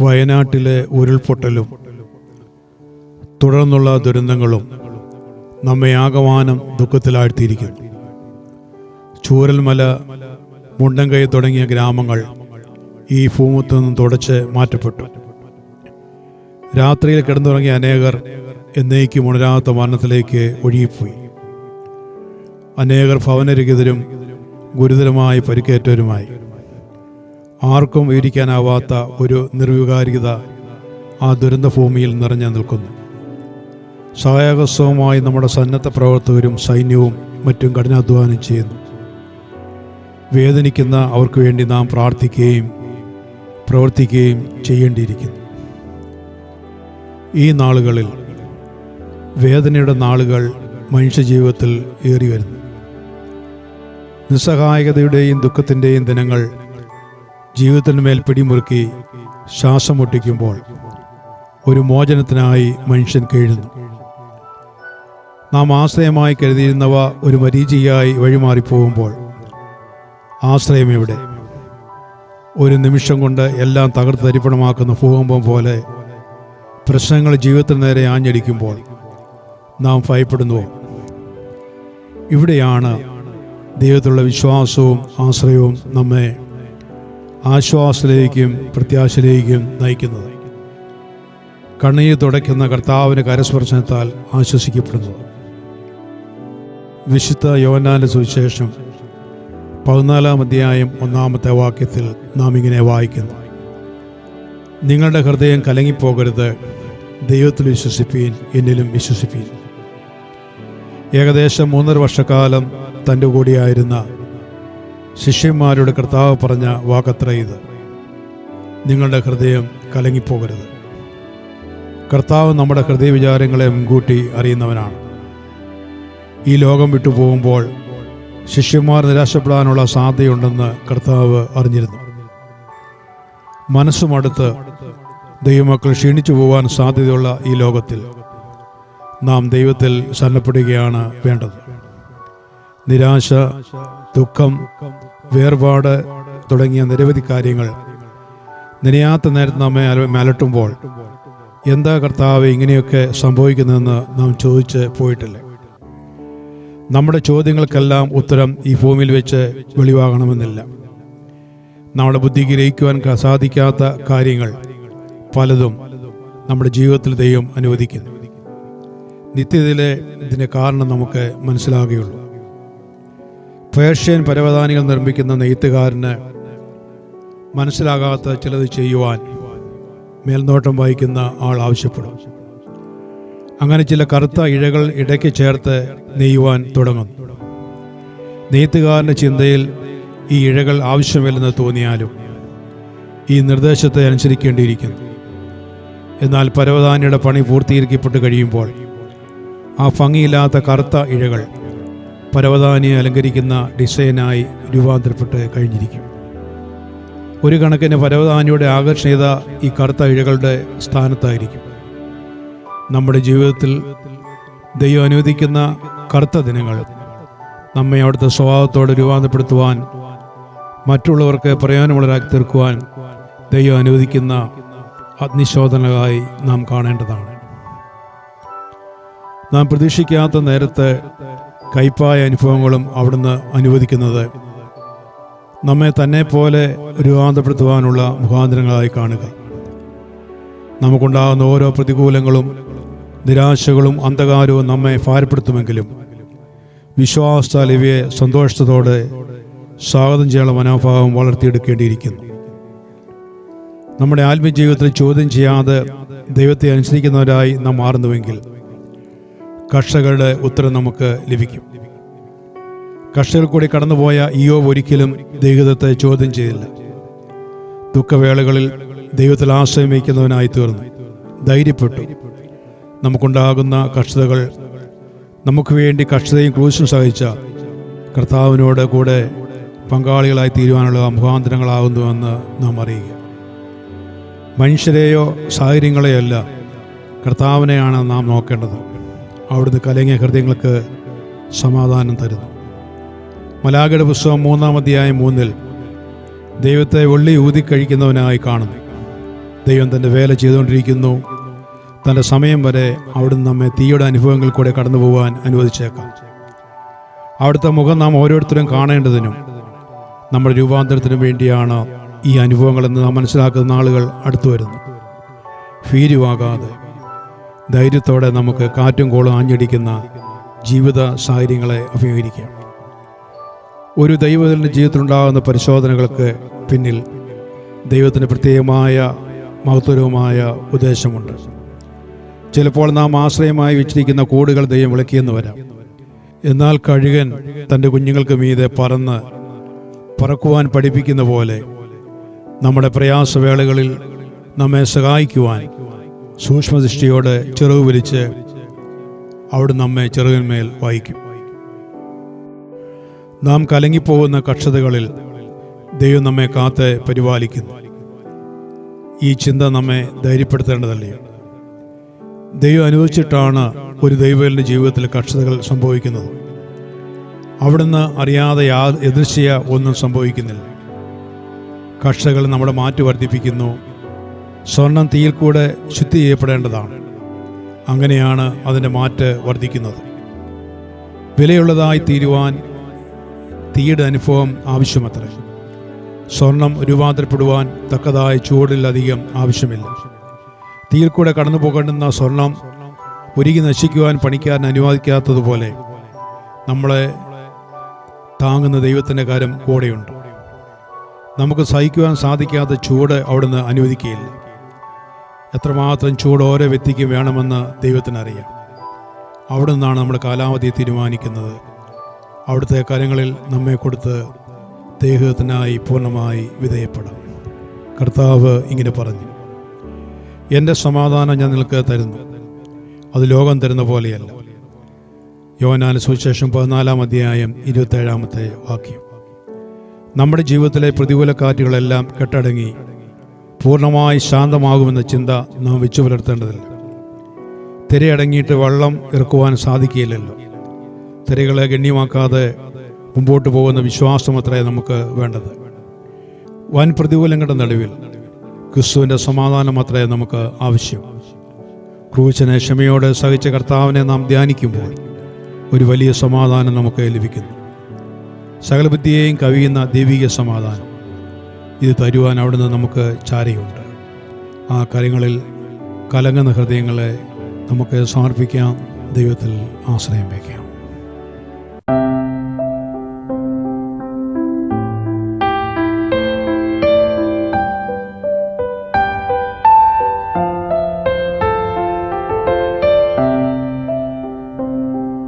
വയനാട്ടിലെ ഉരുൾപൊട്ടലും തുടർന്നുള്ള ദുരന്തങ്ങളും നമ്മെ ആകമാനം ദുഃഖത്തിലാഴ്ത്തിയിരിക്കുന്നു. ചൂരൽമല മുണ്ടൻകൈ തുടങ്ങിയ ഗ്രാമങ്ങൾ ഈ ഭൂമുത്തു നിന്നും തുടച്ച് മാറ്റപ്പെട്ടു. രാത്രിയിൽ കിടന്നുറങ്ങിയ അനേകർ എന്നേക്കും ഉണരാത്ത മരണത്തിലേക്ക് ഒഴുകിപ്പോയി. അനേകർ ഭവനരഹിതരും ഗുരുതരമായി പരിക്കേറ്റവരുമായി. ആർക്കും വിവരിക്കാനാവാത്ത ഒരു നിർവികാരികത ആ ദുരന്തഭൂമിയിൽ നിറഞ്ഞു നിൽക്കുന്നു. സഹായകസ്വമായി നമ്മുടെ സന്നദ്ധ പ്രവർത്തകരും സൈന്യവും മറ്റും കഠിനാധ്വാനം ചെയ്യുന്നു. വേദനിക്കുന്ന അവർക്ക് വേണ്ടി നാം പ്രാർത്ഥിക്കുകയും പ്രവർത്തിക്കുകയും ചെയ്യേണ്ടിയിരിക്കുന്നു. ഈ നാളുകളിൽ വേദനയുടെ നാളുകൾ മനുഷ്യജീവിതത്തിൽ ഏറി വരുന്നു നിസ്സഹായകതയുടെയും ദുഃഖത്തിന്റെയും ദിനങ്ങൾ ജീവിതത്തിന്മേൽ പിടിമുറുക്കി ശ്വാസം മുട്ടിക്കുമ്പോൾ ഒരു മോചനത്തിനായി മനുഷ്യൻ കീഴുന്നു. നാം ആശ്രയമായി കരുതിയിരുന്നവ ഒരു മരീചിയായി വഴിമാറിപ്പോകുമ്പോൾ ആശ്രയം എവിടെ? ഒരു നിമിഷം കൊണ്ട് എല്ലാം തകർത്ത് തരിപ്പണമാക്കുന്ന ഭൂകമ്പം പോലെ പ്രശ്നങ്ങൾ ജീവിതത്തിന് നേരെ ആഞ്ഞടിക്കുമ്പോൾ നാം ഭയപ്പെടുന്നുവോ ഇവിടെയാണ് ദൈവത്തിലുള്ള വിശ്വാസവും ആശ്രയവും നമ്മെ ആശ്വാസത്തിലേക്കും പ്രത്യാശയിലേക്കും നയിക്കുന്നത്. കണ്ണീർ തുടയ്ക്കുന്ന കർത്താവിന് കരസ്പർശനത്താൽ ആശ്വസിക്കപ്പെടുന്നത് വിശുദ്ധ യോനാന്റെ സുവിശേഷം പതിനാലാം അധ്യായം ഒന്നാമത്തെ വാക്യത്തിൽ നാം ഇങ്ങനെ വായിക്കുന്നു. നിങ്ങളുടെ ഹൃദയം കലങ്ങിപ്പോകരുത് ദൈവത്തിൽ വിശ്വസിപ്പീൻ എന്നിലും വിശ്വസിപ്പീൻ. ഏകദേശം മൂന്നര വർഷക്കാലം തന്റെ കൂടിയായിരുന്ന ശിഷ്യന്മാരുടെ കർത്താവ് പറഞ്ഞ വാക്കത്ര ഇത്. നിങ്ങളുടെ ഹൃദയം കലങ്ങിപ്പോകരുത്. കർത്താവ് നമ്മുടെ ഹൃദയ വിചാരങ്ങളെ മുൻകൂട്ടി അറിയുന്നവനാണ്. ഈ ലോകം വിട്ടു പോകുമ്പോൾ ശിഷ്യന്മാർ നിരാശപ്പെടാനുള്ള സാധ്യതയുണ്ടെന്ന് കർത്താവ് അറിഞ്ഞിരുന്നു. മനസ്സുമടുത്ത് ദൈവമക്കൾ ക്ഷീണിച്ചു പോകാൻ സാധ്യതയുള്ള ഈ ലോകത്തിൽ നാം ദൈവത്തിൽ സന്നപ്പെടുകയാണ് വേണ്ടത്. നിരാശ ദുഃഖം വേർപാട് തുടങ്ങിയ നിരവധി കാര്യങ്ങൾ. നനയാത്ത നേരത്ത് നമ്മെ അല- അലട്ടുമ്പോൾ എന്താ കർത്താവ് ഇങ്ങനെയൊക്കെ സംഭവിക്കുന്നതെന്ന് നാം ചോദിച്ച് പോയിട്ടില്ല. നമ്മുടെ ചോദ്യങ്ങൾക്കെല്ലാം ഉത്തരം ഈ ഭൂമിയിൽ വെച്ച് വെളിവാകണമെന്നില്ല. നമ്മുടെ ബുദ്ധി ഗ്രഹിക്കുവാൻ സാധിക്കാത്ത കാര്യങ്ങൾ പലതും നമ്മുടെ ജീവിതത്തിൽ ദൈവം അനുവദിക്കുന്നു. നിത്യതയിലെ ഇതിന്റെ കാരണം നമുക്ക് മനസ്സിലാകുകയുള്ളൂ. പേർഷ്യൻ പരവതാനികൾ നിർമ്മിക്കുന്ന നെയ്ത്തുകാരന് മനസ്സിലാകാത്ത ചിലത് ചെയ്യുവാൻ മേൽനോട്ടം വഹിക്കുന്ന ആൾ ആവശ്യപ്പെടും. അങ്ങനെ ചില കറുത്ത ഇഴകൾ ഇടയ്ക്ക് ചേർത്ത് നെയ്യുവാൻ തുടങ്ങും നെയ്ത്തുകാരന്റെ ചിന്തയിൽ ഈ ഇഴകൾ ആവശ്യമില്ലെന്ന് തോന്നിയാലും ഈ നിർദ്ദേശത്തെ അനുസരിക്കേണ്ടിയിരിക്കുന്നു. എന്നാൽ പരവതാനിയുടെ പണി പൂർത്തീകരിക്കപ്പെട്ട് കഴിയുമ്പോൾ ആ ഭംഗിയില്ലാത്ത കറുത്ത ഇഴകൾ പരവതാനിയെ അലങ്കരിക്കുന്ന ഡിസൈനായി രൂപാന്തരപ്പെട്ട് കഴിഞ്ഞിരിക്കും. ഒരു കണക്കിന് പരവതാനിയുടെ ആകർഷണീയത ഈ കറുത്ത ഇഴകളുടെ സ്ഥാനത്തായിരിക്കും. നമ്മുടെ ജീവിതത്തിൽ ദൈവം അനുവദിക്കുന്ന കറുത്ത ദിനങ്ങൾ നമ്മെ അവിടുത്തെ സ്വഭാവത്തോടെ രൂപാന്തരപ്പെടുത്തുവാൻ മറ്റുള്ളവർക്ക് പ്രയോജനമുള്ളവരാക്കി തീർക്കുവാൻ ദൈവം അനുവദിക്കുന്ന അഗ്നിശോധനകളായി നാം കാണേണ്ടതാണ്. നാം പ്രതീക്ഷിക്കാത്ത നേരത്തെ കയ്പായ അനുഭവങ്ങളും അവിടുന്ന് അനുവദിക്കുന്നത്. നമ്മെ തന്നെ പോലെ രൂപാന്തപ്പെടുത്തുവാനുള്ള മുഖാന്തരങ്ങളായി കാണുക. നമുക്കുണ്ടാകുന്ന ഓരോ പ്രതികൂലങ്ങളും നിരാശകളും അന്ധകാരവും നമ്മെ ഭാരപ്പെടുത്തുമെങ്കിലും വിശ്വാസത്താൽ ഇവയെ സന്തോഷത്തോടെ സ്വാഗതം ചെയ്യാനുള്ള മനോഭാവം വളർത്തിയെടുക്കേണ്ടിയിരിക്കുന്നു. നമ്മുടെ ആത്മജീവിതത്തിൽ ചോദ്യം ചെയ്യാതെ ദൈവത്തെ അനുസരിക്കുന്നവരായി നാം മാറുന്നുവെങ്കിൽ കർഷകരുടെ ഉത്തരം നമുക്ക് ലഭിക്കും. കർഷകർ കൂടി കടന്നുപോയ ഇയോ ഒരിക്കലും ദൈവത്തെ ചോദ്യം ചെയ്തില്ല. ദുഃഖവേളകളിൽ ദൈവത്തിൽ ആശ്രയം വയ്ക്കുന്നവനായി തീർന്നു. ധൈര്യപ്പെട്ടു. നമുക്കുണ്ടാകുന്ന കഷ്ടതകൾ നമുക്ക് വേണ്ടി കഷ്ടതയും ക്രൂശും സഹിച്ച കർത്താവിനോട് കൂടെ പങ്കാളികളായി തീരുവാനുള്ള മുഖാന്തരങ്ങളാകുന്നുവെന്ന് നാം അറിയുക. മനുഷ്യരെയോ സാഹചര്യങ്ങളെയോ അല്ല കർത്താവിനെയാണ് നാം നോക്കേണ്ടത്. അവിടുന്ന് കലങ്ങിയ ഹൃദയങ്ങൾക്ക് സമാധാനം തരുന്നു. മലാഗഡ പുസ്തകം മൂന്നാം മൂന്നിൽ ദൈവത്തെ ഒള്ളി ഊതി കഴിക്കുന്നവനായി കാണുന്നു. ദൈവം തന്റെ വേല ചെയ്തുകൊണ്ടിരിക്കുന്നു. തന്റെ സമയം വരെ അവിടുന്ന് നമ്മെ തീയുടെ അനുഭവങ്ങൾ കൂടെ കടന്നു പോകാൻ അനുവദിച്ചേക്കാം. അവിടുത്തെ മുഖം നാം ഓരോരുത്തരും കാണേണ്ടതിനും നമ്മുടെ രൂപാന്തരത്തിനും വേണ്ടിയാണ് ഈ അനുഭവങ്ങളെന്ന് നാം മനസ്സിലാക്കുന്ന ആളുകൾ അടുത്തു വരുന്നു. ഭീരുവാകാതെ ധൈര്യത്തോടെ നമുക്ക് കാറ്റും കോളും ആഞ്ഞടിക്കുന്ന ജീവിത സാഹചര്യങ്ങളെ അഭിമുഖീകരിക്കാം. ഒരു ദൈവത്തിന്റെ ജീവിതത്തിലുണ്ടാകുന്ന പരിശോധനകൾക്ക് പിന്നിൽ ദൈവത്തിന് പ്രത്യേകമായ മഹത്വരവുമായ ഉദ്ദേശമുണ്ട്. ചിലപ്പോൾ നാം ആശ്രയമായി വെച്ചിരിക്കുന്ന കൂടുകൾ ദൈവം വിളക്കിയെന്ന് വരാം. എന്നാൽ കഴുകൻ തന്റെ കുഞ്ഞുങ്ങൾക്ക് മീതെ പറന്ന് പറക്കുവാൻ പഠിപ്പിക്കുന്ന പോലെ നമ്മുടെ പ്രയാസവേളകളിൽ നമ്മെ സഹായിക്കുവാൻ സൂക്ഷ്മദൃഷ്ടിയോടെ ചിറക് വിരിച്ച് അവിടെ നമ്മെ ചെറുകിന്മേൽ വായിക്കും. നാം കലങ്ങിപ്പോകുന്ന കക്ഷതകളിൽ ദൈവം നമ്മെ കാത്ത് പരിപാലിക്കുന്നു. ഈ ചിന്ത നമ്മെ ധൈര്യപ്പെടുത്തേണ്ടതല്ലേ? ദൈവം അനുവദിച്ചിട്ടാണ് ഒരു ദൈവലിന്റെ ജീവിതത്തിൽ കക്ഷതകൾ സംഭവിക്കുന്നത്. അവിടുന്ന് അറിയാതെ യാ എതിർച്ചയ ഒന്നും സംഭവിക്കുന്നില്ല. കക്ഷകൾ നമ്മുടെ മാറ്റി വർദ്ധിപ്പിക്കുന്നു. സ്വർണം തീയിൽ കൂടെ ശുദ്ധി ചെയ്യപ്പെടേണ്ടതാണ്. അങ്ങനെയാണ് അതിന്റെ മാറ്റ് വർദ്ധിക്കുന്നത്. വിലയുള്ളതായി തീരുവാൻ തീയുടെ അനുഭവം ആവശ്യമത്രേ. സ്വർണം രൂപാന്തരപ്പെടുവാൻ തക്കതായ ചൂടിലധികം ആവശ്യമില്ല. തീയിൽ കൂടെ കടന്നു പോകേണ്ടുന്ന സ്വർണം ഒരുങ്ങി നശിക്കുവാൻ പണിക്കാരൻ അനുവദിക്കാത്തതുപോലെ നമ്മളെ താങ്ങുന്ന ദൈവത്തിന്റെ കാര്യം കൂടെയുണ്ട്. നമുക്ക് സഹിക്കുവാൻ സാധിക്കാത്ത ചൂട് അവിടുന്ന് അനുവദിക്കുകയില്ല. എത്രമാത്രം ചൂട് ഓരോ വ്യക്തിക്കും വേണമെന്ന് ദൈവത്തിനറിയാം. അവിടെ നിന്നാണ് നമ്മുടെ കാലാവധി തീരുമാനിക്കുന്നത്. അവിടുത്തെ കാര്യങ്ങളിൽ നമ്മെ കൊടുത്ത് ദേഹത്തിനായി പൂർണമായി വിധേയപ്പെടാം. കർത്താവ് ഇങ്ങനെ പറഞ്ഞു. എന്റെ സമാധാനം ഞാൻ നിനക്ക് തരുന്നു. അത് ലോകം തരുന്ന പോലെയല്ല. യോനാന സുവിശേഷം പതിനാലാം അധ്യായം ഇരുപത്തേഴാമത്തെ വാക്യം. നമ്മുടെ ജീവിതത്തിലെ പ്രതികൂല കാറ്റുകളെല്ലാം കെട്ടടങ്ങി പൂർണമായി ശാന്തമാകുമെന്ന ചിന്ത നാം വെച്ചു പുലർത്തേണ്ടതില്ല. തിരയടങ്ങിയിട്ട് വെള്ളം ഇറക്കുവാൻ സാധിക്കില്ലല്ലോ തിരകളെ ഗണ്യമാക്കാതെ മുമ്പോട്ട് പോകുന്ന വിശ്വാസം അത്രേ നമുക്ക് വേണ്ടത്. വൻ പ്രതികൂലങ്ങളുടെ നടുവിൽ ക്രിസ്തുവിന്റെ സമാധാനം അത്രേ നമുക്ക് ആവശ്യം. ക്രൂശനെ ക്ഷമയോടെ സഹിച്ച കർത്താവിനെ നാം ധ്യാനിക്കുമ്പോൾ ഒരു വലിയ സമാധാനം നമുക്ക് ലഭിക്കുന്നു. സകലബുദ്ധിയെയും കവിയുന്ന ദൈവിക സമാധാനം. ഇത് തരുവാൻ അവിടുന്ന് നമുക്ക് ചാരയുണ്ട്. ആ കാര്യങ്ങളിൽ കലങ്ങുന്ന ഹൃദയങ്ങളെ നമുക്ക് സമർപ്പിക്കാം. ദൈവത്തിൽ ആശ്രയം വയ്ക്കാം.